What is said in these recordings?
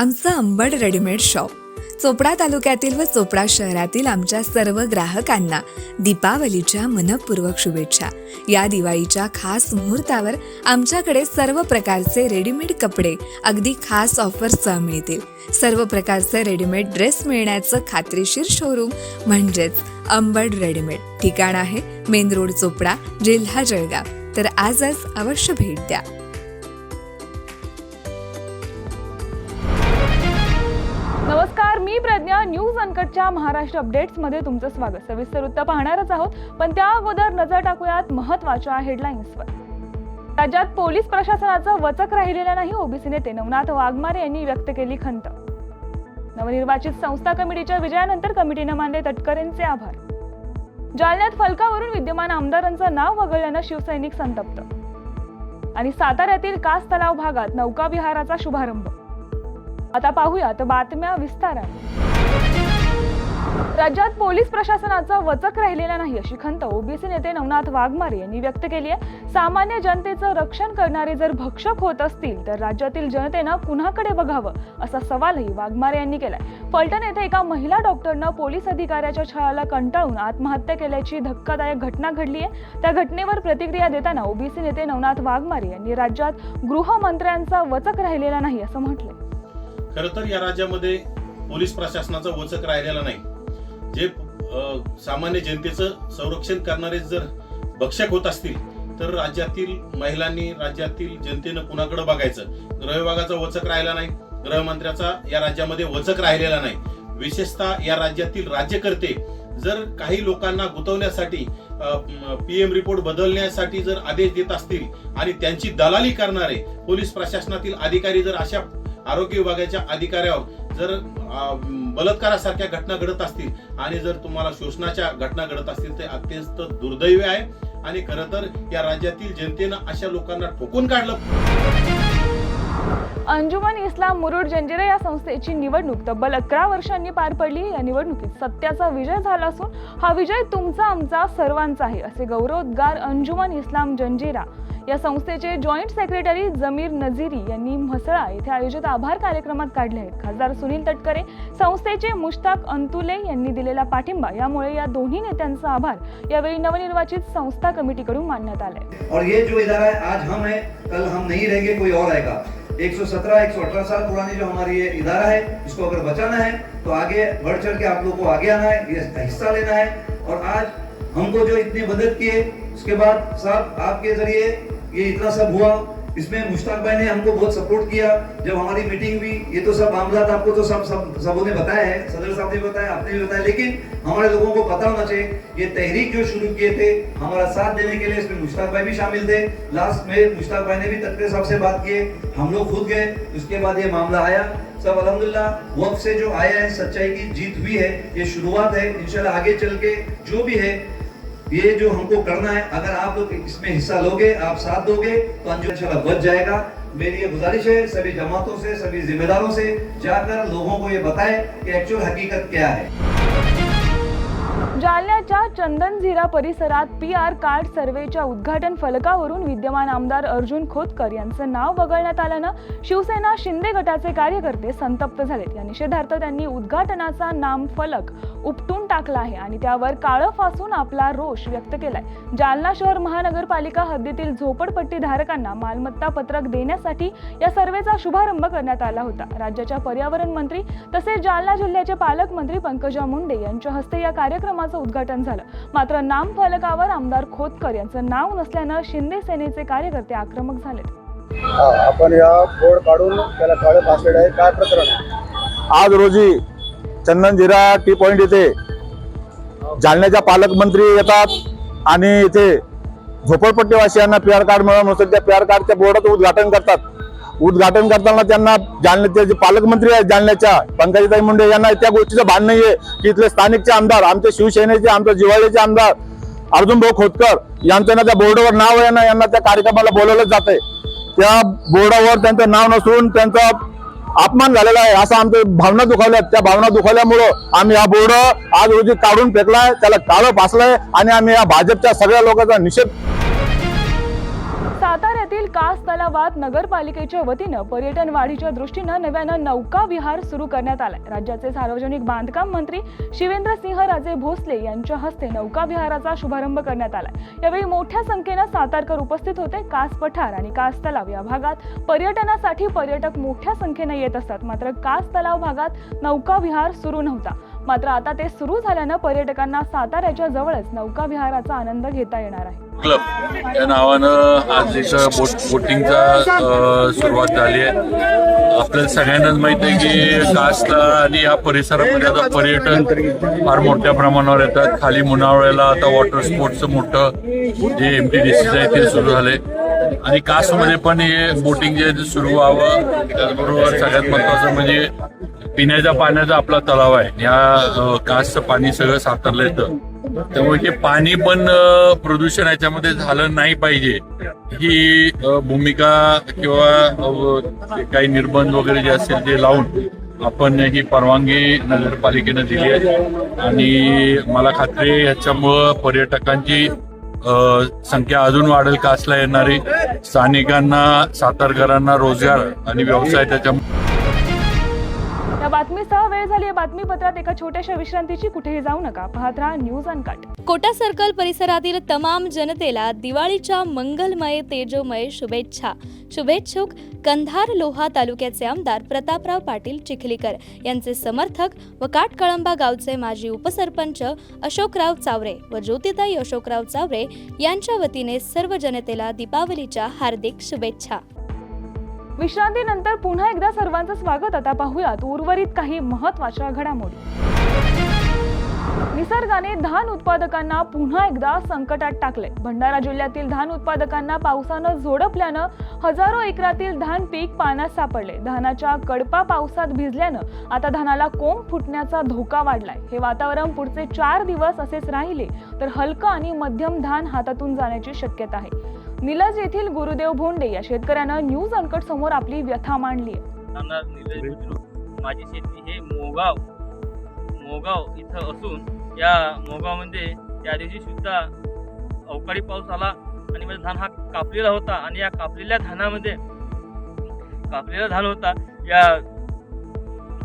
आमचं Ambad readymade shop. Chopra तालुक्यातील व चोपडा शहरातील आमच्या सर्व ग्राहकांना दीपावलीच्या मनपूर्वक शुभेच्छा. या दिवाळीच्या खास मुहूर्तावर आमच्याकडे सर्व प्रकारचे रेडीमेड कपडे अगदी खास ऑफरसह मिळतील. सर्व प्रकारचे रेडीमेड ड्रेस मिळण्याचं खात्रीशीर शोरूम म्हणजेच अंबड रेडीमेड. ठिकाण आहे मेन रोड चोपडा जिल्हा जळगाव. तर आजच अवश्य भेट द्या. मी प्रज्ञा न्यूज अनकटच्या महाराष्ट्र अपडेट्समध्ये तुमचं स्वागत. सविस्तर वृत्त पाहणारच आहोत. पण त्या अगोदर नजर टाकूयात महत्त्वाच्या हेडलाईन्सवर. राज्यात पोलीस प्रशासनाचं वचक राहिलेलं नाही ओबीसी नेते. नवनाथ वाघमारे यांनी व्यक्त केली खंत. नवनिर्वाचित संस्था कमिटीच्या विजयानंतर कमिटीनं मानले तटकरेंचे आभार. जालन्यात फलकावरून विद्यमान आमदारांचं नाव वगळल्यानं शिवसैनिक संतप्त. आणि साताऱ्यातील कास तलाव भागात नौकाविहाराचा शुभारंभ. आता पाहूयात बातम्या विस्तारात. राज्यात पोलीस प्रशासनाचा वचक राहिलेला नाही अशी खंत ओबीसी नेते नवनाथ वाघमारे यांनी व्यक्त केली आहे. सामान्य जनतेचं रक्षण करणारे जर भक्षक होत असतील तर राज्यातील जनतेनं कुणाकडे बघावं असा सवालही वाघमारे यांनी केलाय. फलटण येथे एका महिला डॉक्टरनं पोलीस अधिकाऱ्याच्या छळाला कंटाळून आत्महत्या केल्याची धक्कादायक घटना घडली आहे. त्या घटनेवर प्रतिक्रिया देताना ओबीसी नेते नवनाथ वाघमारे यांनी राज्यात गृहमंत्र्यांचा वचक राहिलेला नाही असं म्हटलंय. खर तर या राज्यामध्ये पोलीस प्रशासनाचा वचक राहिलेला नाही. जे सामान्य जनतेचं संरक्षण करणारे जर भक्षक होत असतील तर राज्यातील महिलांनी राज्यातील जनतेनं कुणाकडे बघायचं? गृहविभागाचा वचक राहिला नाही. गृहमंत्र्याचा या राज्यामध्ये वचक राहिलेला नाही. विशेषतः या राज्यातील राज्यकर्ते जर काही लोकांना गुंतवण्यासाठी पीएम रिपोर्ट बदलण्यासाठी जर आदेश देत असतील आणि त्यांची दलाली करणारे पोलीस प्रशासनातील अधिकारी जर अशा आरोग्य विभागाच्या अधिकाऱ्यावर जर अं, बलात्कारासारख्या घटना घडत असतील आणि जर तुम्हाला शोषणाच्या घटना घडत असतील ते अत्यंत दुर्दैवी आहे. आणि खरं तर या राज्यातील जनतेनं अशा लोकांना ठोकून काढलं. अंजुमन इस्लाम मुरुड जंजिरा या संस्थेची निवडणूक. तब्बल अकरा वर्षांनी पार पडली. या निवडणुकीत सत्याचा विजय झाला असून हा विजय तुमचा आमचा सर्वांचा आहे असे गौरवोद्गार अंजुमन इस्लाम जंजिरा. या संस्थेचे जॉईंट सेक्रेटरी जमीर नझीरी यांनी म्हसळा येथे आयोजित आभार कार्यक्रमात काढले आहेत. खासदार सुनील तटकरे संस्थेचे मुश्ताक अंतुले यांनी दिलेला पाठिंबा यामुळे या दोन्ही नेत्यांचा आभार यावेळी नवनिर्वाचित संस्था कमिटीकडून मानण्यात आलाय. और ये जो इदारा है आज हम है कल हम नहीं रहेंगे कोई और आएगा। 117 118 साल पुरानी जो हमारी ये इदारा है, इसको अगर बचाना है तो आगे बढ़ चढ़ के आप लोग को आगे आना है, ये हिस्सा लेना है। और आज हमको जो इतनी मदद किए उसके बाद साहब आपके ज़रिए ये इतना सब हुआ। इसमें मुश्ताक भाई ने हमको बहुत सपोर्ट किया। जब हमारी मीटिंग हुई, ये तो सब मामला आपको तो सब सब, सबों ने बताया है। सदर साहब ने बताया, आपने भी बताया। लेकिन हमारे लोगों को पता होना चाहिए, ये तहरीक जो शुरू किए थे, हमारा साथ देने के लिए इसमें मुश्ताक भाई भी शामिल थे। लास्ट में मुश्ताक भाई ने भी तटकरे साहब से बात किए हम लोग खुद गए, उसके बाद ये मामला आया। सब अल्हम्दुलिल्लाह वक्त से जो आया है, सच्चाई की जीत हुई है, ये शुरुआत है। इंशाल्लाह आगे चल के जो भी है ये जो हमको करना है, अगर आप लोग इसमें हिस्सा लोगे, आप साथ दोगे तो अंजुम इंशाल्लाह बच जाएगा। मेरी ये गुजारिश है, सभी जमातों से, सभी जिम्मेदारों से जाकर लोगों को ये बताएँ कि एक्चुअल हकीकत क्या है। जालन्याच्या चंदनझिरा परिसरात पी आर कार्ड सर्वेच्या उद्घाटन फलकावरून विद्यमान आमदार अर्जुन खोतकर यांचं नाव वगळण्यात आल्यानं शिवसेना शिंदे गटाचे कार्यकर्ते संतप्त झालेत. या निषेधार्थ त्यांनी उद्घाटनाचा नाम फलक उपटून टाकला आहे आणि त्यावर काळं फासून आपला रोष व्यक्त केलाय. जालना शहर महानगरपालिका हद्दीतील झोपडपट्टी धारकांना मालमत्ता पत्रक देण्यासाठी या सर्वेचा शुभारंभ करण्यात आला होता. राज्याच्या पर्यावरण मंत्री तसेच जालना जिल्ह्याचे पालकमंत्री पंकजा मुंडे यांच्या हस्ते या कार्यक्रम कार्यक्रमाचं उद्घाटन झालं. मात्र नाम फलकावर आमदार खोतकर यांचं नाव नसल्यानं शिंदे सेनेचे कार्यकर्ते आक्रमक झालेत. हा, आपण या बोर्ड काढून त्याला काळे फासलेलं आहे. काय प्रकरण आज रोजी चंदनजिरा टी पॉइंट येथे जालन्याच्या पालकमंत्री येतात आणि इथे झोपडपट्टीवासियांना पी आर कार्ड मिळालं नसेल त्या पी आर कार्डच्या बोर्डाचं उद्घाटन करतात. उद्घाटन करताना त्यांना जालन्याचे जे पालकमंत्री आहेत जालन्याच्या पंकजाताई मुंडे यांना त्या गोष्टीचं भान नाहीये की इथले स्थानिकचे आमदार आमचे शिवसेनेचे आमच्या जिव्हाळ्याचे आमदार अर्जुन भाऊ खोतकर यांचं ना त्या बोर्डावर नाव आहे ना यांना त्या कार्यक्रमाला बोलवलं जाते त्या बोर्डावर त्यांचं नाव नसून त्यांचा अपमान झालेला आहे असं आमच्या भावना दुखावल्या त्या भावना दुखावल्यामुळं आम्ही हा बोर्ड आज रोजी काढून फेकलाय त्याला काळं फासलंय आणि आम्ही या भाजपच्या सगळ्या लोकांचा निषेध सातारा कास तलावात नगरपालिकेच्या वतीनं पर्यटन वाढीच्या दृष्टीनं नव्यानं नौका विहार सुरू करण्यात आलाय. राज्याचे सार्वजनिक बांधकाम मंत्री शिवेंद्र सिंह राजे भोसले यांच्या हस्ते नौका विहाराचा शुभारंभ करण्यात आलाय. यावेळी मोठ्या संख्येनं सातारकर उपस्थित होते. कास पठार आणि कास तलाव या भागात पर्यटनासाठी पर्यटक मोठ्या संख्येनं येत असतात. मात्र कास तलाव भागात नौका विहार सुरू नव्हता. मात्र आता ते सुरू झाल्यानं पर्यटकांना साताऱ्याच्या जवळच नौका विहाराचा आनंद घेता येणार आहे. क्लब. या नावानं आज इथं बोट बोटिंगचा सुरुवात झाली आहे. आपल्याला सगळ्यांनाच माहिती आहे की कासला आणि या परिसरामध्ये आता पर्यटन फार मोठ्या प्रमाणावर येतात. खाली मुनावळ्याला आता वॉटर स्पोर्टचं मोठं जे एम टी डी सी आहे ते सुरू झाले आणि कासमध्ये पण हे बोटिंग जे सुरू व्हावं. त्याचबरोबर सगळ्यात महत्वाचं म्हणजे पिण्याच्या पाण्याचा आपला तलाव आहे. या कासचं पाणी सगळं सातारलं येतं. त्यामुळे ते पाणी पण प्रदूषण याच्यामध्ये झालं नाही पाहिजे. ही भूमिका किंवा काही निर्बंध वगैरे जे असेल ते लावून आपण ही परवानगी नगरपालिकेनं दिली आहे. आणि मला खात्री आहे याच्यामुळं पर्यटकांची संख्या अजून वाढेल कासला येणारी. स्थानिकांना सातारकरांना रोजगार आणि व्यवसाय त्याच्या बातमीसह वेळ झाली आहे. बातमीपत्रात एका छोट्याशा विश्रांतीची कुठेही जाऊ नका. पाहत राहा न्यूज अनकट. कोटा सर्कल परिसरातील तमाम जनतेला दिवाळीच्या मंगलमय तेजोमय शुभेच्छा. शुभेच्छुक कंधार लोहा तालुक्याचे आमदार प्रतापराव पाटील चिखलीकर. यांचे समर्थक व काटकळंबा गावचे माजी उपसरपंच अशोकराव चावरे व ज्योतिताई अशोकराव चावरे यांच्या वतीने सर्व जनतेला दीपावलीच्या हार्दिक शुभेच्छा. विश्रांतीनंतर पुन्हा एकदा सर्वांचं स्वागत. आता पाहूयात उर्वरित काही महत्त्वाच्या घडामोडी. निसर्गाने धान उत्पादकांना पुन्हा एकदा संकटात टाकले भंडारा जिल्ह्यातील धान उत्पादकांना पावसानं झोडपल्यानं हजारो एकरातील धान पीक पाण्यात सापडले. धानाच्या कडपा पावसात भिजल्यानं आता धानाला कोंब फुटण्याचा धोका वाढलाय. हे वातावरण पुढचे चार दिवस असेच राहिले तर हलकं आणि मध्यम धान हातातून जाण्याची शक्यता आहे. निलज येथील गुरुदेव भोंडे या शेतकऱ्यानं न्यूज अनकट समोर आपली व्यथा मांडली माझी शेती हे मोगाव मोगाव इथं असून या मोगावमध्ये त्या दिवशी सुद्धा अवकाळी पाऊस आला आणि माझा धान हा कापलेला होता आणि या कापलेल्या धानामध्ये कापलेला धान होता या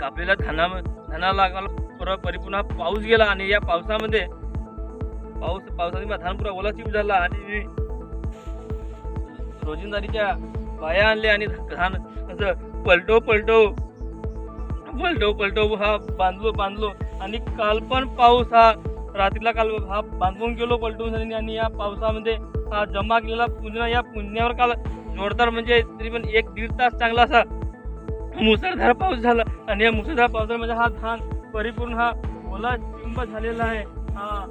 कापलेल्या धाना धानाला पुरा परिपूर्ण हा पाऊस गेला आणि या पावसामध्ये पाऊस पावसाने माझा धान पुरा ओलाचिप झाला आणि मी रोजिंदारीच्या बाया आणल्या आणि घाण असं पलटो पलटो पलटो पलटो हा बांधलो बांधलो. आणि काल पण पाऊस हा रात्रीला काल हा बांधून गेलो पलटून आणि आणि या पावसामध्ये हा जमा केलेला पुन्हा या पुण्यावर काल जोरदार म्हणजे तरी पण एक दीड तास चांगला असा मुसळधार पाऊस झाला. आणि या मुसळधार पावसामध्ये म्हणजे हा धान परिपूर्ण हा ओला चिंब झालेला आहे. हा.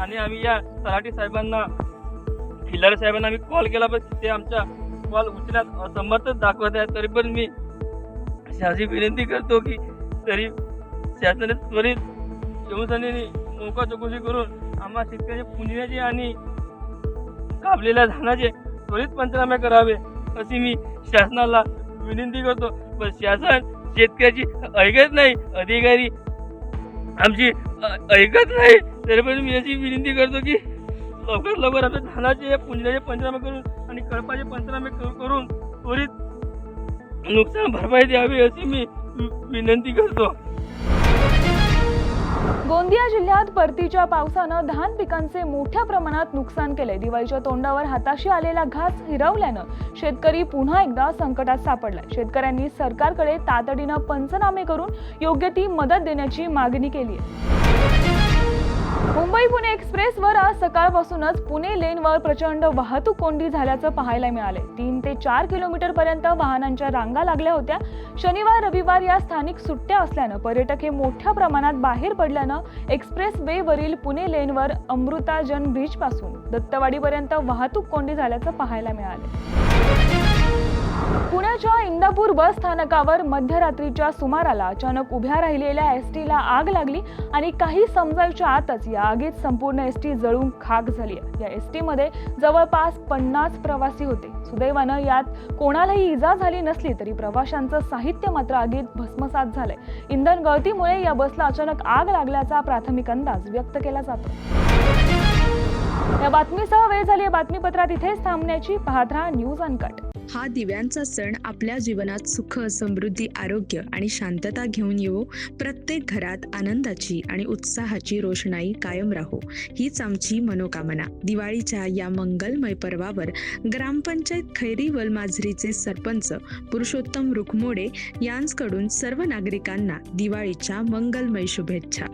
आणि आम्ही या तलाठी साहेबांना खिल्लारे साहेबांना आम्ही कॉल केला पण ते आमच्या कॉल उचलण्यात असमर्थच दाखवत आहे तरी पण मी शासनाची विनंती करतो की तरी शासनाने त्वरित शिवसेनेने मोका चौकशी करून आम्हा शेतकऱ्याचे पुंजण्याचे आणि कापलेल्या धानाचे त्वरित पंचनामे करावे अशी मी शासनाला विनंती करतो. पण शासन शेतकऱ्याची ऐकत नाही अधिकारी आमची ऐकत नाही. तरी पण मी अशी विनंती करतो की लवकर लवकर आपल्या धानाचे पुंजण्याचे पंचनामे करून आणि कळपाचे पंचनामे करून त्वरित नुकसान भरपाई द्यावी अशी मी विनंती करतो. गोंदिया जिल्ह्यात परतीच्या पावसानं धान पिकांचे मोठ्या प्रमाणात नुकसान केले. दिवाळीच्या तोंडावर हाताशी आलेला घास हिरवल्यानं शेतकरी पुन्हा एकदा संकटात सापडलाय शेतकऱ्यांनी सरकारकडे तातडीनं पंचनामे करून योग्य ती मदत देण्याची मागणी केली आहे मुंबई पुणे एक्सप्रेसवर आज सकाळपासूनच पुणे लेनवर प्रचंड वाहतूक कोंडी झाल्याचं पाहायला मिळाले. तीन ते चार किलोमीटर पर्यंत वाहनांच्या रांगा लागल्या होत्या. शनिवार रविवार या स्थानिक सुट्ट्या असल्यानं पर्यटक हे मोठ्या प्रमाणात बाहेर पडल्यानं एक्सप्रेस वे वरील पुणे लेनवर अमृताजन ब्रिजपासून दत्तवाडीपर्यंत वाहतूक कोंडी झाल्याचं पाहायला मिळाले. पुण्याच्या इंदापूर बस स्थानकावर मध्यरात्रीच्या सुमाराला अचानक उभ्या राहिलेल्या एस टीला आग लागली आणि काही समजायच्या आतच या आगीत संपूर्ण एस टी जळून खाक झाली आहे. या एस टीमध्ये जवळपास पन्नास प्रवासी होते. सुदैवानं यात कोणालाही इजा झाली नसली तरी प्रवाशांचं साहित्य मात्र आगीत भस्मसात झालंय. इंधन गळतीमुळे या बसला अचानक आग लागल्याचा प्राथमिक अंदाज व्यक्त केला जातो या बातमीसह वेळ झाली आहे बातमीपत्रात इथेच थांबण्याची. पाहत राहा न्यूज अनकट. हा दिव्यांचा सण आपल्या जीवनात सुख समृद्धी आरोग्य आणि शांतता घेऊन येवो. प्रत्येक घरात आनंदाची आणि उत्साहाची रोषणाई कायम राहो. हीच आमची मनोकामना. दिवाळीच्या या मंगलमय पर्वावर ग्रामपंचायत खैरी वलमाझरीचे सरपंच पुरुषोत्तम रुखमोडे यांकडून सर्व नागरिकांना दिवाळीच्या मंगलमय शुभेच्छा.